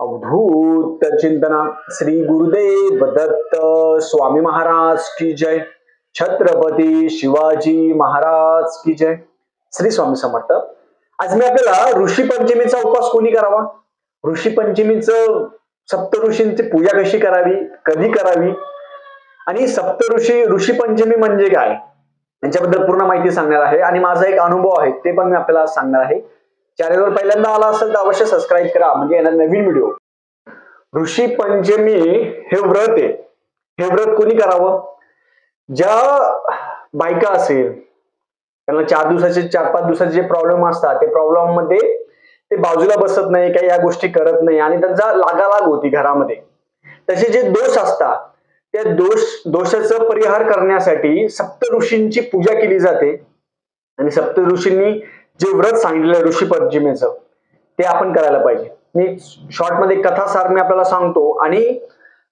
अवधूत चिंतना श्री गुरुदेव दत्त स्वामी महाराज की जय। छत्रपती शिवाजी महाराज की जय। श्री स्वामी समर्थ। आज मी आपल्याला ऋषी पंचमीचा उपवास कोणी करावा? ऋषी पंचमीचं सप्त ऋषींची पूजा कशी करावी? कधी करावी? आणि सप्त ऋषी ऋषी पंचमी म्हणजे काय? यांच्याबद्दल पूर्ण माहिती सांगणार आहे. आणि माझा एक अनुभव आहे ते पण मी आपल्याला सांगणार आहे. चॅनलवर पहिल्यांदा आला असेल तर अवश्य सबस्क्राईब करा. म्हणजे येणार नवीन व्हिडिओ ऋषी पंचमी हे व्रत आहे. हे व्रत कोणी करावं? ज्या बायका असेल त्यांना चार दिवसाचे चार पाच दिवसाचे जे प्रॉब्लेम असतात ते प्रॉब्लेममध्ये ते बाजूला बसत नाही काही या गोष्टी करत नाही आणि त्यांचा लागालाग होती घरामध्ये. तसे जे दोष असतात त्या दोष दोषाचा परिहार करण्यासाठी सप्त ऋषींची पूजा केली जाते. आणि सप्त ऋषींनी जे व्रत सांगितलेलं ऋषी पंचमीचं ते आपण करायला पाहिजे. मी शॉर्टमध्ये कथा कथासार मी आपल्याला सांगतो आणि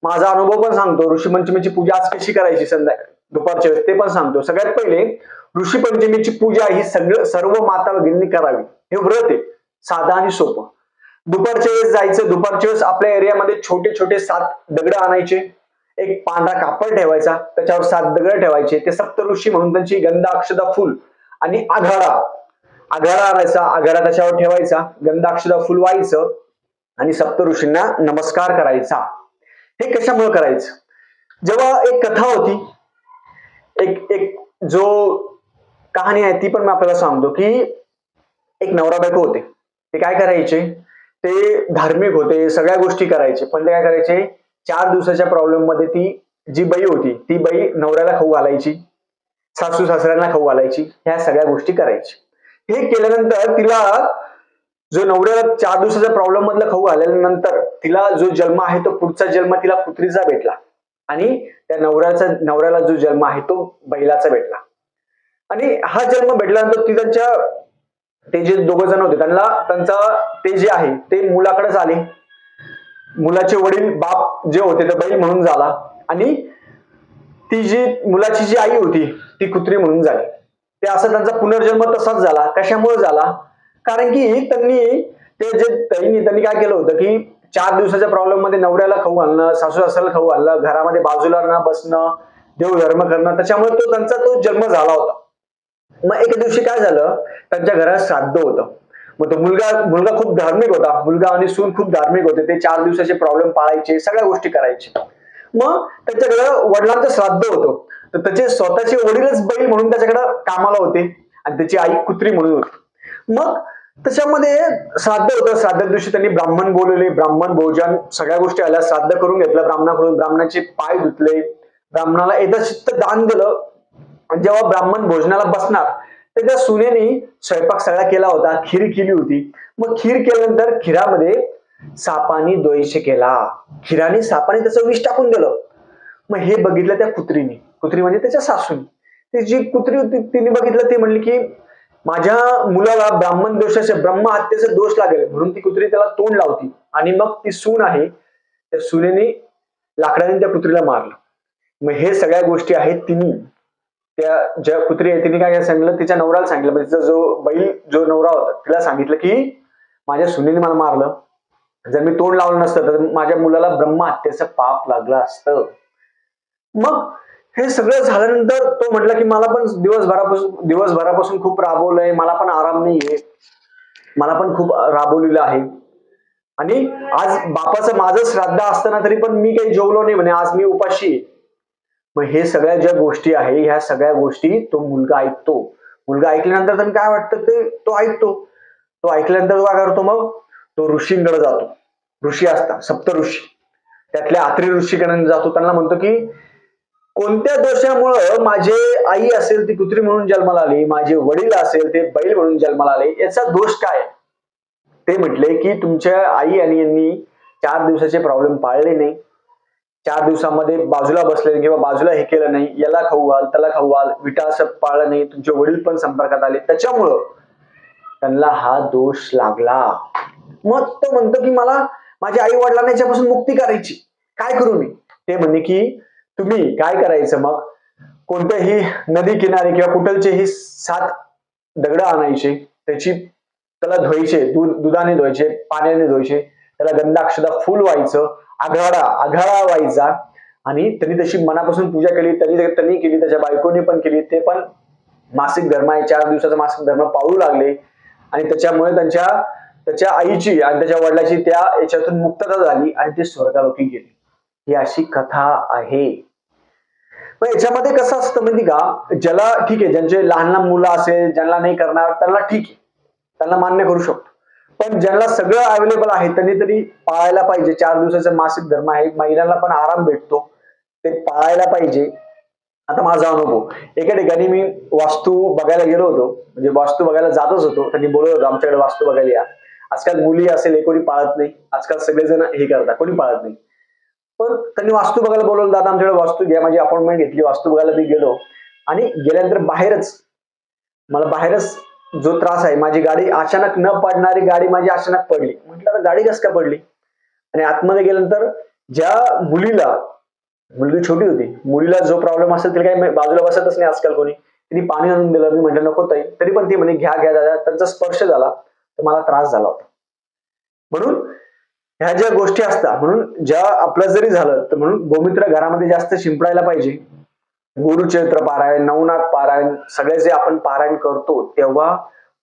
माझा अनुभव पण सांगतो. ऋषी पंचमीची पूजा आज कशी करायची संध्याकाळी दुपारच्या वेळेस ते पण सांगतो. सगळ्यात पहिले ऋषी पंचमीची पूजा ही सगळं सर्व माता करावी. हे व्रत आहे. साधं आणि सोपं. दुपारच्या वेळेस जायचं दुपारच्या वेळेस आपल्या एरियामध्ये छोटे छोटे सात दगड आणायचे. एक पांढरा कापड ठेवायचा त्याच्यावर सात दगड ठेवायचे. ते सप्त ऋषी म्हणून त्यांची गंध अक्षदा फुल आणि आघाडा. आघारा आणायचा आघारा त्याच्यावर ठेवायचा? गंध फुलवायचं फुल व्हायचं आणि सप्त ऋषींना नमस्कार करायचा. हे कशामुळे करायचं? जेव्हा एक कथा होती एक एक जो कहाणी आहे ती पण मी आपल्याला सांगतो की एक नवरा बायको होते. ते काय करायचे? ते धार्मिक होते सगळ्या गोष्टी करायचे. पण ते काय करायचे? चार दिवसाच्या प्रॉब्लेममध्ये ती जी बाई होती ती बाई नवऱ्याला खाऊ घालायची सासू सासऱ्यांना खाऊ घालायची ह्या सगळ्या गोष्टी करायची. हे केल्यानंतर तिला जो नवऱ्याला चार दिवसाच्या प्रॉब्लेम मधला खाऊ घालल्यानंतर तिला जो जन्म आहे तो पुढचा जन्म तिला कुत्रीचा भेटला. आणि त्या नवऱ्याचा नवऱ्याला जो जन्म आहे तो बैलाचा भेटला. आणि हा जन्म भेटल्यानंतर ती त्यांच्या ते जे दोघ जण होते त्यांना त्यांचा ते जे आहे ते मुलाकडेच आले. मुलाचे वडील बाप जे होते ते बैल म्हणून झाला. आणि ती जी मुलाची जी आई होती ती कुत्री म्हणून झाली. ते असं त्यांचा पुनर्जन्म तसाच झाला कशामुळे झाला? कारण की त्यांनी ते जे ताईंनी त्यांनी काय केलं होतं की चार दिवसाच्या प्रॉब्लेममध्ये नवऱ्याला खाऊ घालणं सासू सासऱ्याला खाऊ घालणं घरामध्ये बाजूला न बसणं देवधर्म करणं त्याच्यामुळे तो त्यांचा तो जन्म झाला होता. मग एके दिवशी काय झालं? त्यांच्या घरात श्राद्ध होतं. मग तो मुलगा मुलगा खूप धार्मिक होता. मुलगा आणि सून खूप धार्मिक होते. ते चार दिवसाचे प्रॉब्लेम पाळायचे सगळ्या गोष्टी करायचे. मग त्यांच्याकडे वडिलांचं श्राद्ध होतं. तर त्याचे स्वतःचे वडीलच बैल म्हणून त्याच्याकडे कामाला होते आणि त्याची आई कुत्री म्हणून होती. मग त्याच्यामध्ये श्राद्ध होतं. श्राद्ध दिवशी त्यांनी ब्राह्मण बोलवले. ब्राह्मण भोजन सगळ्या गोष्टी आल्या. श्राद्ध करून घेतलं. ब्राह्मणाकडून ब्राह्मणाचे पाय धुतले. ब्राह्मणाला यथाचित्त दान दिलं. आणि जेव्हा ब्राह्मण भोजनाला बसणार तर त्या सुनेने स्वयंपाक सगळा केला होता. खीर केली होती. मग खीर केल्यानंतर खिरामध्ये सापानी द्वैश केला. खिराने सापाने त्याचं विष टाकून दिलं. मग हे बघितलं त्या कुत्रीने. कुत्री म्हणजे त्याच्या सासून. ती जी कुत्री होती तिने बघितलं ते म्हणली की माझ्या मुलाला ब्राह्मण दोषाचे ब्रह्म हत्येचा दोष लागेल. म्हणून ती कुत्री त्याला तोंड लावती. आणि मग ती सून आहे त्या सुनेने लाकडाने त्या कुत्रीला मारलं. मग हे सगळ्या गोष्टी आहेत तिने त्या ज्या कुत्री आहे तिने काय सांगितलं? तिच्या नवऱ्याला सांगितलं. म्हणजे तिचा जो बैल जो नवरा होता तिला सांगितलं की माझ्या सुनेने मला मारलं. जर मी तोंड लावलं नसतं तर माझ्या मुलाला ब्रह्महत्येचं पाप लागलं असतं. मग हे सगळं झाल्यानंतर तो म्हटला की मला पण दिवसभरापासून दिवसभरापासून खूप राबवलंय मला पण आराम नाहीये. मला पण खूप राबवलेलं आहे. आणि आज बापाचं माझं श्राद्ध असताना तरी पण मी काही जेवलो नाही म्हणे आज मी उपाशी मग हे सगळ्या ज्या गोष्टी आहे ह्या सगळ्या गोष्टी तो मुलगा ऐकतो. मुलगा ऐकल्यानंतर त्यांना काय वाटतं ते तो ऐकतो. तो ऐकल्यानंतर काय करतो मग? तो ऋषींकडे जातो. ऋषी असतात सप्त ऋषी त्यातल्या आत्री ऋषीकडे जातो. त्यांना म्हणतो की कोणत्या दोषामुळं माझे आई असेल ती कुत्री म्हणून जन्माला आली माझे वडील असेल ते बैल म्हणून जन्माला आले याचा दोष काय? ते म्हटले की तुमच्या आई आणि यांनी चार दिवसाचे प्रॉब्लेम पाळले नाही. चार दिवसामध्ये बाजूला बसले किंवा बाजूला हे केलं नाही याला खाऊ घाल त्याला खाऊ घाल विटा असं पाळलं नाही तुमचे वडील पण संपर्कात आले. त्याच्यामुळं त्यांना हा दोष लागला. मग तो म्हणतो की मला माझ्या आई वडिलांना याच्यापासून मुक्ती करायची. काय करू मी? ते म्हणे की तुम्ही काय करायचं मग? कोणत्याही नदी किनारी किंवा कुठलचेही सात दगड आणायचे त्याची त्याला धुवायचे दूध दुधाने धुवायचे पाण्याने धुवायचे त्याला गंधाक्षदा फुल व्हायचं आघाडा आघाडा व्हायचा. आणि त्यांनी तशी मनापासून पूजा केली त्यांनी त्यांनी केली त्याच्या बायकोने पण केली ते पण मासिक धर्म आहे चार दिवसाचा मासिक धर्म पाळू लागले. आणि त्याच्यामुळे त्यांच्या त्याच्या आईची आणि त्याच्या वडिलाची त्या याच्यातून मुक्तता झाली आणि ते स्वर्गालोकी गेले. ही अशी कथा आहे. पण याच्यामध्ये कसं असतं माहिती का? ज्याला ठीक आहे ज्यांचे लहान लहान मुलं असेल ज्यांना नाही करणार त्यांना ठीक आहे. त्यांना मान्य करू शकतो. पण ज्यांना सगळं अवेलेबल आहे त्यांनी तरी पाळायला पाहिजे. चार दिवसाचा मासिक धर्म आहे. महिलांना पण आराम भेटतो. ते पाळायला पाहिजे. आता माझा अनुभव. एका ठिकाणी मी वास्तू बघायला गेलो होतो. म्हणजे वास्तू बघायला जातच होतो. त्यांनी बोलत होतं आमच्याकडे वास्तू बघायला या. आजकाल मुली असेल हे कोणी पाळत नाही. आजकाल सगळेजण हे करतात. कोणी पाळत नाही. पण त्यांनी वास्तू बघायला बोलवलं दादा आमच्याकडे वास्तू घ्या माझी अपॉइंटमेंट घेतली वास्तू बघायला मी गेलो. आणि गेल्यानंतर बाहेरच मला बाहेरच जो त्रास आहे माझी गाडी अचानक न पडणारी गाडी माझी अचानक पडली. म्हटलं गाडी कस का पडली? आणि आतमध्ये गेल्यानंतर ज्या मुलीला मुलगी छोटी होती मुलीला जो प्रॉब्लेम असेल तिला काही बाजूला बसतच नाही आजकाल कोणी. तिने पाणी आणून दिलं मी म्हटलं नको ताई. तरी पण ती म्हणे घ्या घ्या दादा. त्यांचा स्पर्श झाला तर मला त्रास झाला होता. म्हणून ह्या ज्या गोष्टी असतात म्हणून ज्या आपलं जरी झालं तर म्हणून गोमित्र घरामध्ये जास्त शिंपडायला पाहिजे. गुरुचरित्र पारायण नवनाथ पारायण सगळे जे आपण पारायण करतो तेव्हा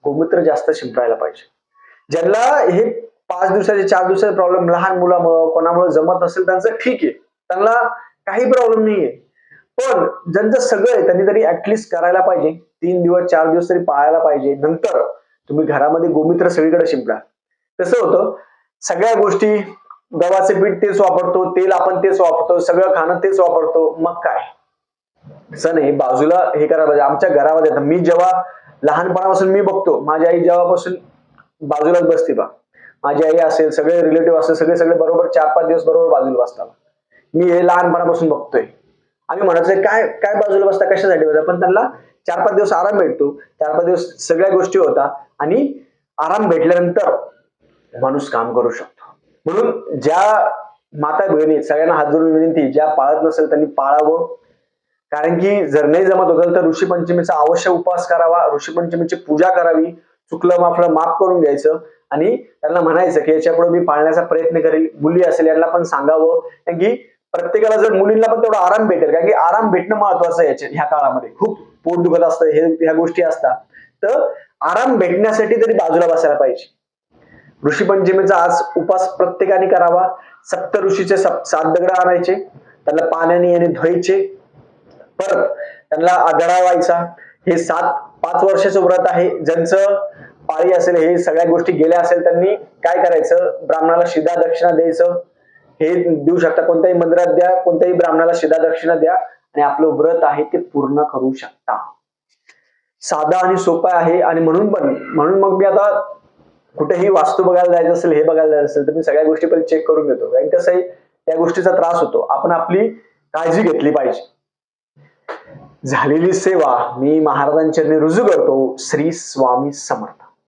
गोमित्र जास्त शिंपडायला पाहिजे. ज्यांना हे पाच दिवसाचे चार दिवसाचे प्रॉब्लेम लहान मुलामुळं कोणामुळे जमत असेल त्यांचं ठीक आहे. त्यांना काही प्रॉब्लेम नाहीये. पण ज्यांचं सगळं आहे त्यांनी तरी ऍटलिस्ट करायला पाहिजे. तीन दिवस चार दिवस तरी पाळायला पाहिजे. नंतर तुम्ही घरामध्ये गोमित्र सगळीकडे शिंपडा. कसं होतं सगळ्या गोष्टी गव्हाचे पीठ तेच वापरतो तेल आपण तेच वापरतो सगळं खाणं तेच वापरतो मग काय? असं नाही बाजूला हे करायला पाहिजे. आमच्या घरामध्ये आता मी जेव्हा लहानपणापासून मी बघतो माझी आई जेव्हापासून बाजूलाच बसते बा. माझी आई असेल सगळे रिलेटिव्ह असेल सगळे सगळे बरोबर चार पाच दिवस बरोबर बाजूला बसतात. मी हे लहानपणापासून बघतोय. आम्ही म्हणायचं काय काय बाजूला बसता? कशासाठी बसता? पण त्यांना चार पाच दिवस आराम भेटतो. चार पाच दिवस सगळ्या गोष्टी होतात आणि आराम भेटल्यानंतर माणूस काम करू शकतो. म्हणून ज्या माता बहिणी सगळ्यांना हात जोडून विनंती ज्या पाळत नसेल त्यांनी पाळावं. कारण की जर नाही जमत होत तर ऋषी पंचमीचा अवश्य उपवास करावा ऋषी पंचमीची पूजा करावी चुकलं माफलं माफ करून घ्यायचं. आणि त्यांना म्हणायचं की याच्यापुढे मी पाळण्याचा प्रयत्न करेल मुली असेल यांना पण सांगावं. कारण की प्रत्येकाला जर मुलींना पण तेवढा आराम भेटेल कारण की आराम भेटणं महत्वाचं आहे याच्या ह्या काळामध्ये. खूप पोट दुखत असतं हे ह्या गोष्टी असतात. तर आराम भेटण्यासाठी तरी बाजूला बसायला पाहिजे. ऋषी पंचमीचा आज उपास प्रत्येकाने करावा. सप्त ऋषीचे सात दगड आणायचे. त्याला पाण्याने याने धुवायचे. परत त्यांना आघाडा व्हायचा. हे सात पाच वर्षाचं व्रत आहे. ज्यांचं पाळी असेल हे सगळ्या गोष्टी गेल्या असेल त्यांनी काय करायचं? ब्राह्मणाला शिदा दक्षिणा द्यायचं. हे देऊ शकता. कोणत्याही मंदिरात द्या कोणत्याही ब्राह्मणाला शिदा दक्षिणा द्या. आणि आपलं व्रत आहे ते पूर्ण करू शकता. साधा आणि सोपा आहे. आणि म्हणून पण म्हणून मग मी आता कुठेही वास्तू बघायला जायचं असेल हे बघायला जायचं असेल तर मी सगळ्या गोष्टी पहिले चेक करून घेतो. कारण कसं आहे त्या गोष्टीचा त्रास होतो. आपण आपली काळजी घेतली पाहिजे. झालेली सेवा मी महाराजांच्या रुजू करतो. श्री स्वामी समर्थ.